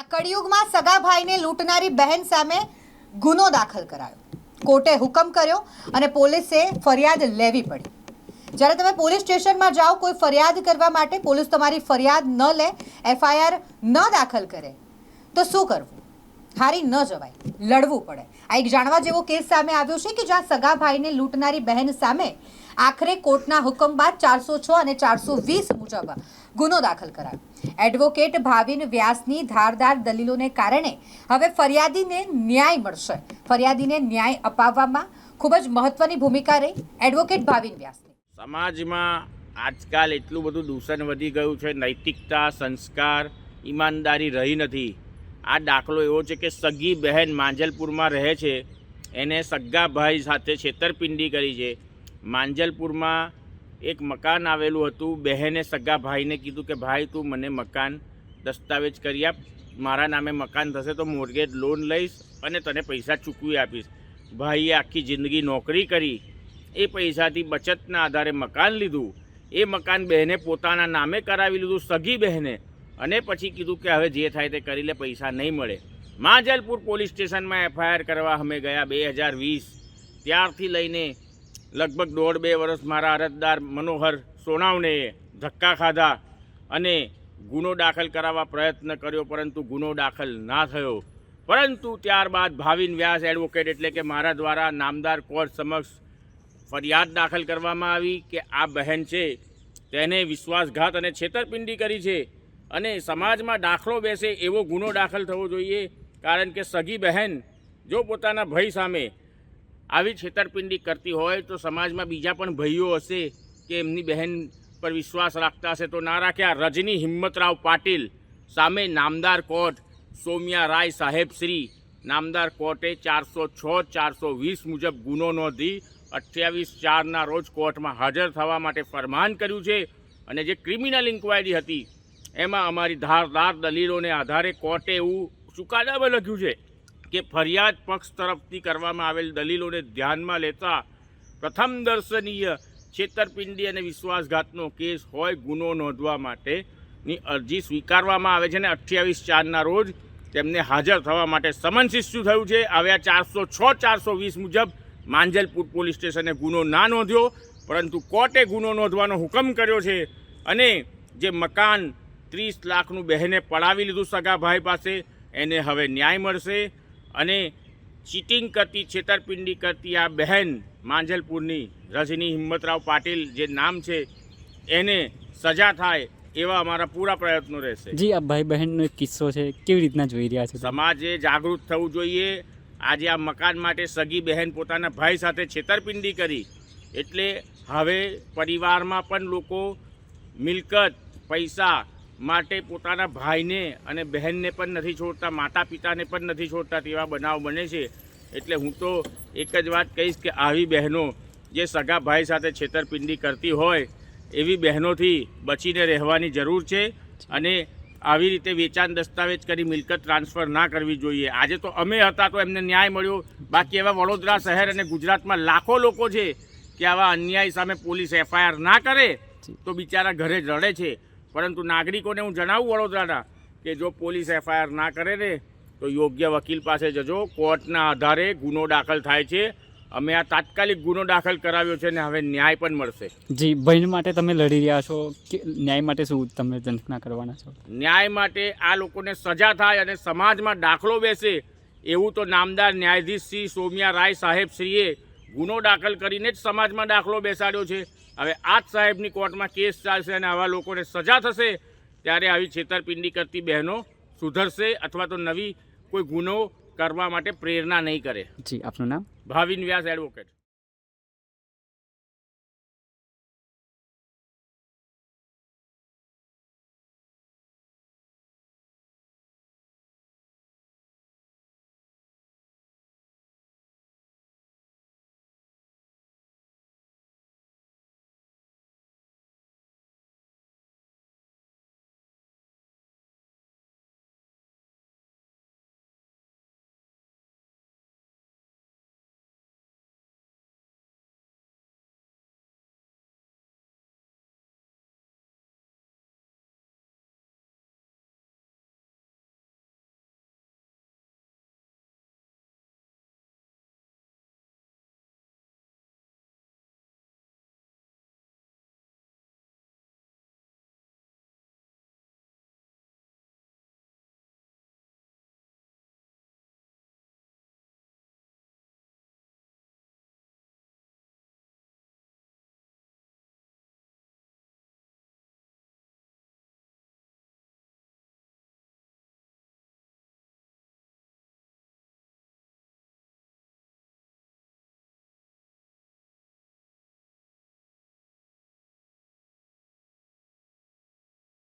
આ કળિયુગમાં સગા ભાઈને લૂંટનારી બહેન સામે ગુનો દાખલ કરાયો. કોર્ટે હુકમ કર્યો અને પોલીસે ફરિયાદ લેવી પડી. જ્યારે તમે પોલીસ સ્ટેશનમાં જાઓ, કોઈ ફરિયાદ કરવા માટે પોલીસ તમારી ફરિયાદ ન લે, એફઆઈઆર ન દાખલ કરે, તો શું કરવું? હારી ન જવાય, લડવું પડે. આ એક જાણવા જેવો કેસ સામે આવ્યો છે કે જ્યાં સગા ભાઈને લૂંટનારી બહેન સામે આખરે કોર્ટના હુકમ બાદ ચારસો છ અને ચારસો વીસ મુજબ ગુનો દાખલ કરાયો. એડવોકેટ ભાવિન વ્યાસની ધારદાર દલીલોને કારણે હવે ફરિયાદીને ન્યાય મળશે. ફરિયાદીને ન્યાય અપાવવામાં ખૂબ જ મહત્વની ભૂમિકા રહી એડવોકેટ ભાવિન વ્યાસની. સમાજમાં આજકાલ એટલું બધું દૂષણ વધી ગયું છે, નૈતિકતા, સંસ્કાર, ઈમાનદારી રહી નથી. આ દાખલો એવો છે કે સગી બહેન માંજલપુરમાં રહે છે, એને સગ્ગા ભાઈ સાથે છેતરપિંડી કરી છે. માંજલપુરમાં એક મકાન આવેલું હતું. બહેને સગા ભાઈને કીધું કે, ભાઈ, તું મને મકાન દસ્તાવેજ કરી આપ. મારા નામે મકાન થશે તો મોર્ગેજ લોન લઈશ અને તને પૈસા ચૂકવી આપીશ. ભાઈએ આખી જિંદગી નોકરી કરી. એ પૈસાથી બચતના આધારે મકાન લીધું. એ મકાન બહેને પોતાના નામે કરાવી લીધું, સગી બહેને. અને પછી કીધું કે, હવે જે થાય તે કરી લે, પૈસા નહીં મળે. માંજલપુર પોલીસ સ્ટેશનમાં એફઆઈઆર કરવા અમે ગયા બે હજાર વીસ. ત્યારથી લઈને લગભગ દોઢ બે વર્ષ મારા અરજદાર મનોહર સોનાવનેએ ધક્કા ખાધા અને ગુનો દાખલ કરાવવા પ્રયત્ન કર્યો, પરંતુ ગુનો દાખલ ના થયો. પરંતુ ત્યારબાદ ભાવિન વ્યાસ એડવોકેટ એટલે કે મારા દ્વારા નામદાર કોર્ટ સમક્ષ ફરિયાદ દાખલ કરવામાં આવી કે આ બહેન છે, તેને વિશ્વાસઘાત અને છેતરપિંડી કરી છે અને સમાજમાં દાખલો બેસે એવો ગુનો દાખલ થવો જોઈએ, કારણ કે સગી બહેન જો પોતાના ભય સામે આવી છેતરપિંડી કરતી હોય તો સમાજમાં બીજા પણ ભાઈઓ હશે કે એમની બહેન પર વિશ્વાસ રાખતા હશે તો ના રાખ્યા રજની હિંમતરાવ પાટીલ, સામે નામદાર કોર્ટ, સોમિયા રાય સાહેબ શ્રી. નામદાર કોર્ટે ચારસો છ, ચારસો વીસ મુજબ ગુનો નોંધી અઠ્યાવીસ ચારના રોજ કોર્ટમાં હાજર થવા માટે ફરમાન કર્યું છે અને જે ક્રિમિનલ ઇન્ક્વાયરી હતી, એમાં અમારી ધારદાર દલીલોને આધારે કોર્ટે એવું ચુકાદામાં લખ્યું છે કે ફરિયાદ પક્ષ તરફથી કરવામાં આવેલ દલીલોને ધ્યાનમાં લેતા પ્રથમ દર્શનીય છેતરપિંડી અને વિશ્વાસઘાતનો કેસ હોય ગુનો નોંધવા માટેની અરજી સ્વીકારવામાં આવે છે અને અઠ્યાવીસ ચારના રોજ તેમને હાજર થવા માટે સમન્સ ઇસ્યુ થયું છે. આવ્યા ચારસો છ, ચારસો વીસ મુજબ માંજલપુર પોલીસ સ્ટેશને ગુનો ના નોંધ્યો, પરંતુ કોર્ટે ગુનો નોંધવાનો હુકમ કર્યો છે અને જે મકાન ત્રીસ લાખનું બહેને પડાવી લીધું સગા ભાઈ પાસે, એને હવે ન્યાય મળશે. અને ચીટિંગ કરતી છેતરપિંડી કરતી આ બહેન માંજલપુરની રજની હિંમતરાવ પાટીલ જે નામ છે એને સજા થાય એવા અમારા પૂરા પ્રયત્નો રહેશે. જી આ ભાઈ બહેનનો એક કિસ્સો છે કેવી રીતના જોઈ રહ્યા છે સમાજે જાગૃત થવું જોઈએ. આજે આ મકાન માટે સગી બહેન પોતાના ભાઈ સાથે છેતરપિંડી કરી. એટલે હવે પરિવારમાં પણ લોકો મિલકત પૈસા માટે પોતાના ભાઈને અને બહેનને પણ નથી છોડતા માતા પિતાને પણ નથી છોડતા તેવા બનાવ બને છે. એટલે હું તો એક જ વાત કહીશ કે આવી બહેનો જે સગા ભાઈ સાથે છેતરપિંડી કરતી હોય એવી બહેનોથી બચીને રહેવાની જરૂર છે અને આવી રીતે વેચાણ દસ્તાવેજ કરી મિલકત ટ્રાન્સફર ના કરવી જોઈએ. આજે તો અમે હતા તો એમને ન્યાય મળ્યો. બાકી એવા વડોદરા શહેર અને ગુજરાતમાં લાખો લોકો છે કે આવા અન્યાય સામે પોલીસ એફઆઈઆર ના કરે તો બિચારા ઘરે રડે છે. પરંતુ નાગરિકોને હું જણાવું વડોદરાના કે જો પોલીસ એફઆઈઆર ના કરે ને તો યોગ્ય વકીલ પાસે જજો. કોર્ટના આધારે ગુનો દાખલ થાય છે. અમે આ તાત્કાલિક ગુનો દાખલ કરાવ્યો છે ને હવે ન્યાય પણ મળશે. જી બહેન માટે તમે લડી રહ્યા છો? કે ન્યાય માટે શું તમે જંખના કરવાના છો? ન્યાય માટે આ લોકોને સજા થાય અને સમાજમાં દાખલો બેસે એવું તો નામદાર ન્યાયાધીશ શ્રી સોમિયા રાય સાહેબ શ્રીએ ગુનો દાખલ કરીને જ સમાજમાં દાખલો બેસાડ્યો છે. હવે આ જ સાહેબની કોર્ટમાં કેસ ચાલશે અને આવા લોકોને સજા થશે ત્યારે આવી છેતરપિંડી કરતી બહેનો સુધરશે અથવા તો નવી કોઈ ગુનો કરવા માટે પ્રેરણા નહીં કરે. જી આપનું નામ? ભાવિન વ્યાસ એડવોકેટ.